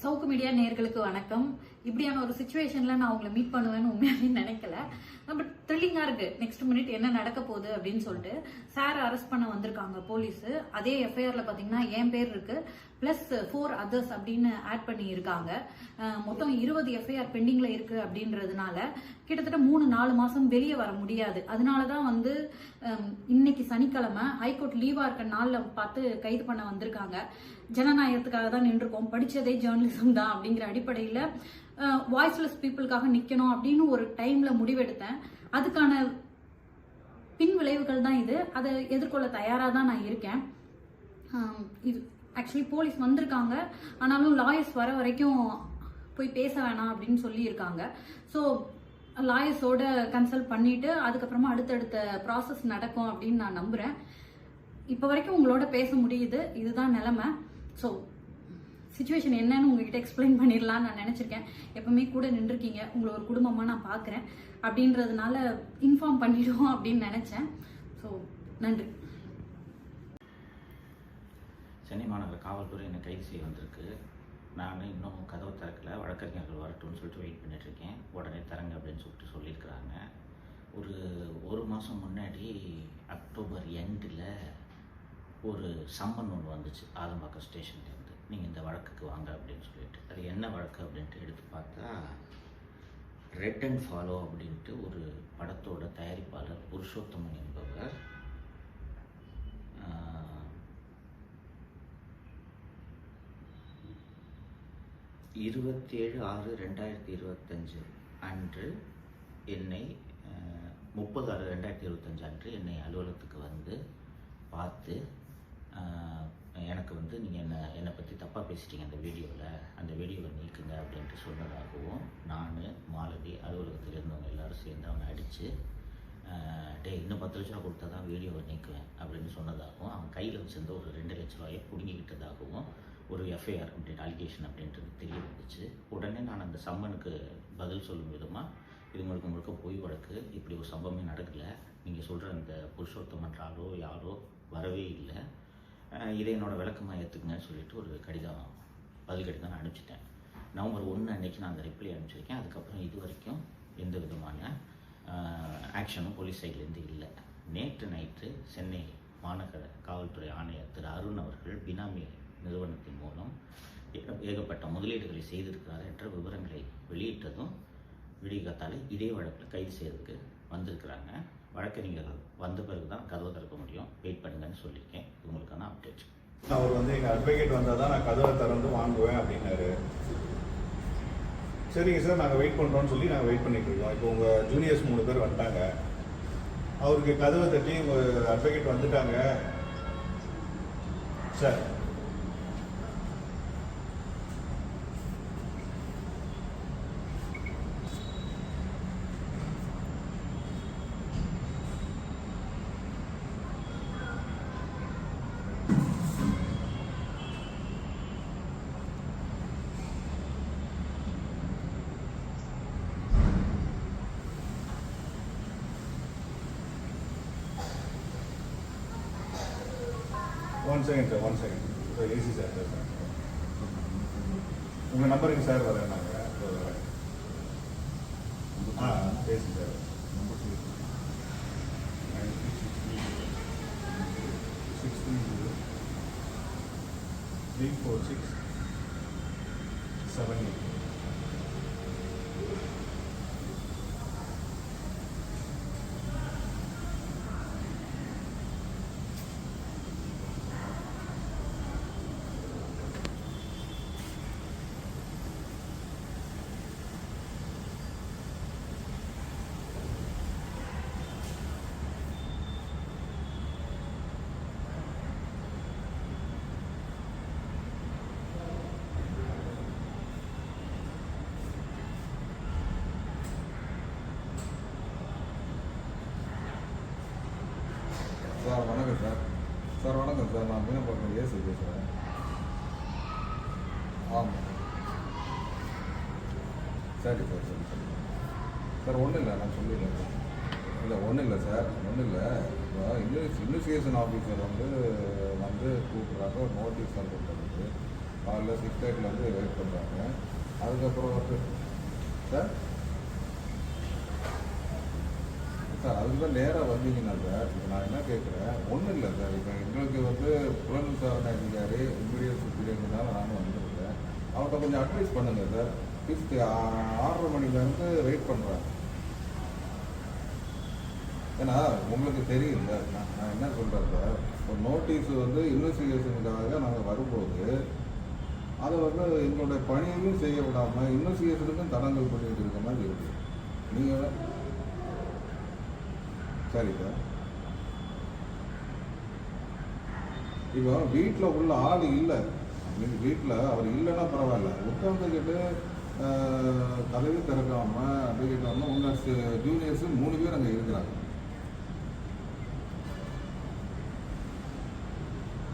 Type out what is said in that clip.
சவுக்கு media நேர்களுக்கு வணக்கம். இப்படியான ஒரு சுச்சுவேஷன்ல நான் அவங்களை மீட் பண்ணுவேன்னு உண்மையாவே நினைக்கல. பட் த்ரில்லிங்கா இருக்கு. நெக்ஸ்ட் மினிட் என்ன நடக்க போகுது அப்படின்னு சொல்லிட்டு சார் அரெஸ்ட் பண்ண வந்திருக்காங்க போலீஸ் அதே எஃப்ஐஆர்ல பாத்தீங்கன்னா என் பேர் இருக்கு. பிளஸ் ஃபோர் அதர்ஸ் அப்படின்னு ஆட் பண்ணி இருக்காங்க மொத்தம் இருபது எஃப்ஐஆர் பெண்டிங்ல இருக்கு அப்படின்றதுனால கிட்டத்தட்ட மூணு நாலு மாசம் வெளியே வர முடியாது. அதனாலதான் வந்து இன்னைக்கு சனிக்கிழமை ஹைகோர்ட் லீவா இருக்க நாள்ல பார்த்து கைது பண்ண வந்திருக்காங்க. ஜனநாயகத்துக்காக தான் நின்றுருக்கோம். படிச்சதே ஜேர்னலிசம் தான் அப்படிங்கிற அடிப்படையில வாய்ஸ்லெஸ் பீப்புளுக்காக நிற்கணும் அப்படின்னு ஒரு டைமில் முடிவெடுத்தேன். அதுக்கான பின் விளைவுகள் தான் இது. அதை எதிர்கொள்ள தயாராக தான் நான் இருக்கேன். இது ஆக்சுவலி போலீஸ் வந்திருக்காங்க. ஆனாலும் லாயர்ஸ் வர வரைக்கும் போய் பேச வேணாம் அப்படின்னு சொல்லியிருக்காங்க. ஸோ லாயர்ஸோட கன்சல்ட் பண்ணிட்டு அதுக்கப்புறமா அடுத்தடுத்த ப்ராசஸ் நடக்கும் அப்படின்னு நான் நம்புகிறேன் இப்போ வரைக்கும் உங்களோட பேச முடியுது. இதுதான் நிலைமை. ஸோ சுச்சுவேஷன் என்னன்னு உங்ககிட்ட எக்ஸ்பிளைன் பண்ணிடலாம்னு நான் நினச்சிருக்கேன். எப்பவுமே கூட நின்றுருக்கீங்க. உங்களை ஒரு குடும்பமாக நான் பார்க்குறேன் அப்படின்றதுனால இன்ஃபார்ம் பண்ணிடுவோம் அப்படின்னு நினச்சேன். ஸோ நன்றி. சென்னை மாநகர காவல்துறை என்னை கைது செய்ய வந்திருக்கு. நான் இன்னும் கதவு திறக்கல. வழக்கறிஞர்கள் வரட்டும்னு சொல்லிட்டு வெயிட் பண்ணிட்டு இருக்கேன் உடனே தரங்க அப்படின்னு சொல்லிட்டு சொல்லியிருக்கிறாங்க. ஒரு ஒரு மாதம் முன்னாடி அக்டோபர் எண்டில் ஒரு சம்மன் ஒன்று வந்துச்சு. ஆதம்பாக்கம் ஸ்டேஷன்லேருந்து நீங்கள் இந்த வழக்குக்கு வாங்க அப்படின்னு சொல்லிட்டு அது என்ன வழக்கு அப்படின்ட்டு எடுத்து பார்த்தா ரெட் அண்ட் ஃபாலோ அப்படின்ட்டு ஒரு படத்தோட தயாரிப்பாளர் புருஷோத்தமன் என்பவர் இருபத்தேழு ஆறு ரெண்டாயிரத்தி இருபத்தஞ்சு அன்று என்னை முப்பது ஆறு ரெண்டாயிரத்தி இருபத்தஞ்சு அன்று என்னை அலுவலகத்துக்கு வந்து பார்த்து எனக்கு வந்து நீங்கள் என்ன என்னை பற்றி தப்பாக பேசிட்டீங்க அந்த வீடியோவில் அந்த வீடியோவை நீக்குங்க அப்படின்ட்டு சொன்னதாகவும் நான் மாலதி அலுவலகத்தில் இருந்தவங்க எல்லோரும் சேர்ந்து அவனை அடித்து டே இன்னும் பத்து லட்ச ரூபா கொடுத்தா தான் வீடியோவை நீக்குவேன் அப்படின்னு சொன்னதாகவும் அவன் கையில் வச்சிருந்த ஒரு ரெண்டு லட்ச ரூபாயை பிடுங்கிக்கிட்டதாகவும் ஒரு எஃப்ஐஆர் அப்படின்ற அலிகேஷன் அப்படின்றது தெரிய வந்துச்சு உடனே நான் அந்த சம்மனுக்கு பதில் சொல்லும் விதமாக இது முழுக்க முழுக்க பொய் வழக்கு இப்படி ஒரு சம்பவமே நடக்கலை. நீங்கள் சொல்கிற அந்த புருஷோத்தமன்றாலோ யாரோ வரவே இல்லை. இதை என்னோடய விளக்கமாக ஏற்றுக்குங்கன்னு சொல்லிட்டு ஒரு கடிதம் பதில் கடிதம் நான் அனுப்பிச்சிட்டேன். நவம்பர் ஒன்று அன்றைக்கி நான் அந்த ரிப்ளை அனுப்பிச்சிருக்கேன் அதுக்கப்புறம் இது வரைக்கும் எந்த விதமான ஆக்ஷனும் போலீஸ் சைட்லேருந்து இல்லை. நேற்று நைட்டு சென்னை மாநகர காவல்துறை ஆணையர் திரு அருண் அவர்கள் பினாமி நிறுவனத்தின் மூலம் ஏகப்பட்ட முதலீடுகளை செய்திருக்கிறார் என்ற விவரங்களை வெளியிட்டதும் விடிகாத்தால இதே வழக்கில் கைது செய்யறதுக்கு வந்திருக்கிறாங்க. வழக்கறிஞர்கள் வந்த பிறகு தான் கதவை திறக்க முடியும். வெயிட் பண்ணுங்கன்னு சொல்லியிருக்கேன். உங்களுக்கான அப்டேட் அவர் வந்து எங்கள் அட்வொகேட் வந்தால் தான் நான் கதவை திறந்து வாங்குவேன் அப்படின்னாரு. சரிங்க சார் நாங்கள் வெயிட் பண்ணுறோம்னு சொல்லி நாங்கள் வெயிட் பண்ணிட்டு இருக்கோம். இப்போ உங்கள் ஜூனியர்ஸ் மூணு பேர் வந்துட்டாங்க. அவருக்கு கதவை தட்டி உங்கள் அட்வொகேட் வந்துட்டாங்க. Sir one second sir one second sir AC sir sir உங்கள் நம்பருக்கு சார் வரேன் நாங்கள் ஆ வரேன் ஆ பேசி sir six three zero three four six seven eight sir வணக்கம் சார். சார் வணக்கம் சார். நான் மீனப்பாக்கம் ஏசி பேசுகிறேன் ஆமாம் சரி. சார் சரி சரி சார். ஒன்றும் இல்லை. நான் சொல்லிடுறேன் சார். இல்லை ஒன்றும் இல்லை சார். ஒன்றும் இல்லை. இப்போ இன்வெஸ் இன்வெஸ்டிகேஷன் ஆஃபீஸர் வந்து வந்து கூப்பிட்றாங்க. ஒரு நோட்டீஸ் வந்துருக்கு காலைல சிக்ஸ் தேர்ட்டிலேருந்து வெயிட் பண்ணுறாங்க அதுக்கப்புறம் வந்து சார்? சார் அதுக்கு தான் நேராக வந்தீங்கன்னா சார் இப்போ நான் என்ன கேட்குறேன் ஒன்றும் இல்லை சார். இப்போ எங்களுக்கு வந்து புலன் விசாரணை அதிகாரி இமீடியட் சுப்பீரியர்னால நானும் வந்திருக்கேன். அவர்கிட்ட கொஞ்சம் அட்வைஸ் பண்ணுங்க சார். ஃபிஃப்த்து ஆறரை மணிலேருந்து வெயிட் பண்ணுறேன் ஏன்னா உங்களுக்கு தெரியும் சார் நான் நான் என்ன சொல்கிறேன் சார் ஒரு நோட்டீஸ் வந்து இன்வெஸ்டிகேஷனுக்காக நாங்கள் வரும்போது அதை வந்து எங்களுடைய பணியையும் செய்ய விடாமல் இன்வெஸ்டிகேஷனுக்கும் தடங்கள் பண்ணிட்டு இருக்க மாதிரி இருக்குது நீங்கள் சரி சார் இப்போ வீட்டில் உள்ள ஆள் இல்லை. நீங்கள் வீட்டில் அவர் இல்லைன்னா பரவாயில்ல. உட்காந்துக்கிட்டு திறக்காமல் அப்படின்னு அப்படிக்கிட்டாமல் உங்கள் ஜூனியர்ஸு மூணு பேர் அங்கே இருக்கிறாங்க.